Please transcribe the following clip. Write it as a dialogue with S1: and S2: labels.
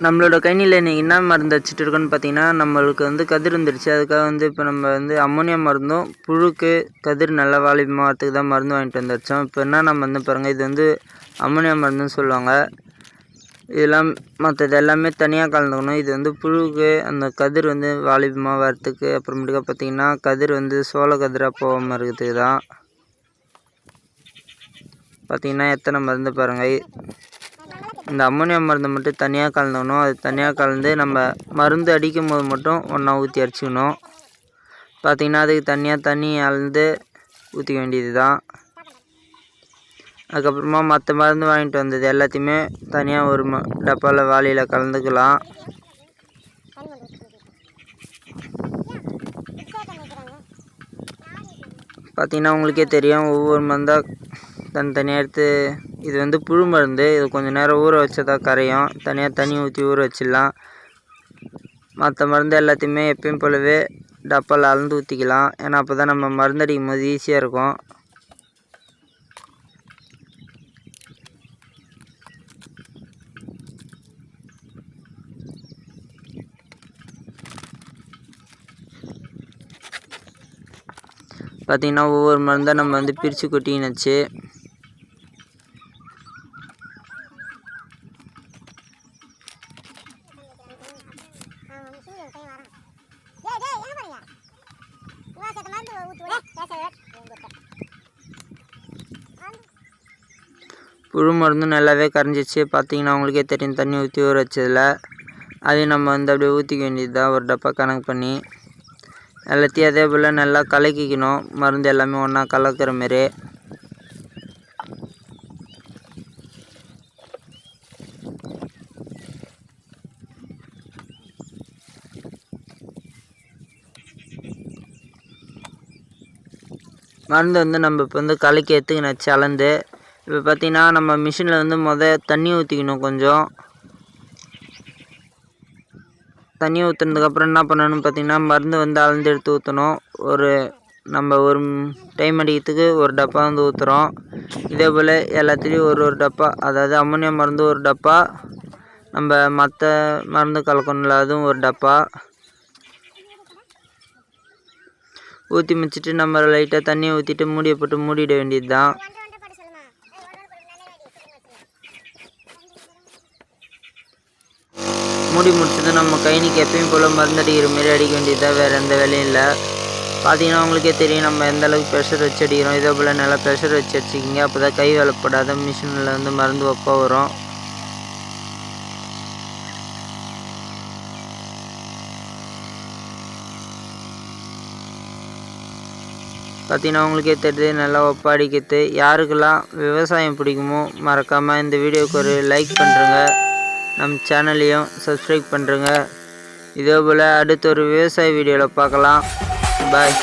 S1: நம்மளோட கணினியில் இன்றைக்கி என்ன மருந்து வச்சுட்டு இருக்கோன்னு பார்த்தீங்கன்னா நம்மளுக்கு வந்து கதிர் வந்துடுச்சு அதுக்காக வந்து இப்போ நம்ம வந்து அம்மோனியா மருந்தும் புழுக்கு கதிர் நல்லா வாலிபமாக வரத்துக்கு தான் மருந்து வாங்கிட்டு வந்துருச்சோம் இப்போ என்ன நம்ம வந்து பாருங்கள் இது வந்து அம்மோனியா மருந்துன்னு சொல்லுவாங்க. இதெல்லாம் மற்றது எல்லாமே தனியாக கலந்துக்கணும். இது வந்து புழுக்கு அந்த கதிர் வந்து வாலிபமாக வரத்துக்கு அப்புறமேட்டுக்கா பார்த்தீங்கன்னா கதிர் வந்து சோள கதிராக போகாமல் இருக்கிறதுக்கு தான் பார்த்தீங்கன்னா எத்தனை மருந்து பாருங்கள் இந்த அம்மோனியா மருந்து மட்டும் தனியாக கலந்துக்கணும் அது தனியாக கலந்து நம்ம மருந்து அடிக்கும் போது மட்டும் ஒன்றா ஊற்றி அடிச்சுக்கணும். பார்த்திங்கன்னா அதுக்கு தனியாக தண்ணி அளந்து ஊற்றிக்க வேண்டியது தான் அதுக்கப்புறமா மற்ற மருந்து வாங்கிட்டு வந்தது எல்லாத்தையுமே தனியாக ஒரு ம டப்பாவில் வாளியில் கலந்துக்கலாம். பார்த்திங்கன்னா உங்களுக்கே தெரியும். ஒவ்வொரு மருந்தாக தனித்தனியாக எடுத்து இது வந்து புழு மருந்து. இது கொஞ்சம் நேரம் ஊற வச்சதா கரையும். தனியாக தண்ணி ஊற்றி ஊற வச்சிடலாம். மற்ற மருந்து எல்லாத்தையுமே எப்பயும் போலவே டப்பாவில் அளந்து ஊற்றிக்கலாம் ஏன்னா அப்போ தான் நம்ம மருந்து அடிக்கும் போது ஈஸியாக இருக்கும். பார்த்திங்கன்னா ஒவ்வொரு மருந்தாக நம்ம வந்து பிரித்து கொட்டிக்கினுச்சு. புழு மருந்தும் நல்லாவே கரைஞ்சிச்சு. பார்த்தீங்கன்னா உங்களுக்கே தெரியும் தண்ணி ஊற்றி ஊற வச்சதில். அதையும் நம்ம வந்து அப்படியே ஊற்றிக்க வேண்டியது தான் ஒரு டப்பா கணக்கு பண்ணி. எல்லாத்தையும் அதே போல் நல்லா கலக்கிக்கணும். மருந்து எல்லாமே ஒன்றா கலக்கிற மாரி. மருந்து வந்து நம்ம இப்போ வந்து கலக்கி எடுத்துக்கினாச்சு அளந்து. இப்போ பார்த்திங்கன்னா நம்ம மிஷினில் வந்து முத தண்ணி ஊற்றிக்கணும் கொஞ்சம். தண்ணி ஊற்றுனதுக்கப்புறம் என்ன பண்ணணும்னு பார்த்திங்கன்னா மருந்து வந்து அளந்து எடுத்து ஊற்றணும் ஒரு நம்ம ஒரு டைம் அடிக்கிறதுக்கு ஒரு டப்பா வந்து ஊற்றுறோம் இதே போல் எல்லாத்துலேயும் ஒரு ஒரு டப்பா அதாவது அம்மோனியா மருந்து ஒரு டப்பா நம்ம மற்ற மருந்து கலக்கணும்ல அதுவும் ஒரு டப்பா. ஊற்றி முடிச்சுட்டு நம்ம லைட்டாக தண்ணியை ஊற்றிட்டு மூடியை போட்டு மூடிட வேண்டியது தான் மூடி முடிச்சதும் நம்ம கைனிக்கு எப்பயும் போல் மருந்து அடிக்கிற மாரி அடிக்க வேண்டியது தான் வேறு எந்த வேலையும் இல்லை. பார்த்தீங்கன்னா உங்களுக்கே தெரியும் நம்ம எந்த அளவுக்கு ப்ரெஷர் வச்சு அடிக்கிறோம் இதே போல் நல்லா ப்ரெஷர் வச்சு அடிச்சிக்கிங்க அப்போ தான் கை வேலைப்படாத மிஷினில் வந்து மருந்து ஒப்பா வரும். பார்த்தீங்கன்னா உங்களுக்கே தெரியுது நல்லா ஒப்பாடிக்கிறது. யாருக்கெல்லாம் விவசாயம் பிடிக்குமோ மறக்காமல் இந்த வீடியோவுக்கு ஒரு லைக் பண்ணுறங்க நம்ம சேனலையும் சப்ஸ்கிரைப் பண்ணுறங்க இதே போல் அடுத்த ஒரு விவசாய வீடியோவில் பார்க்கலாம். பாய்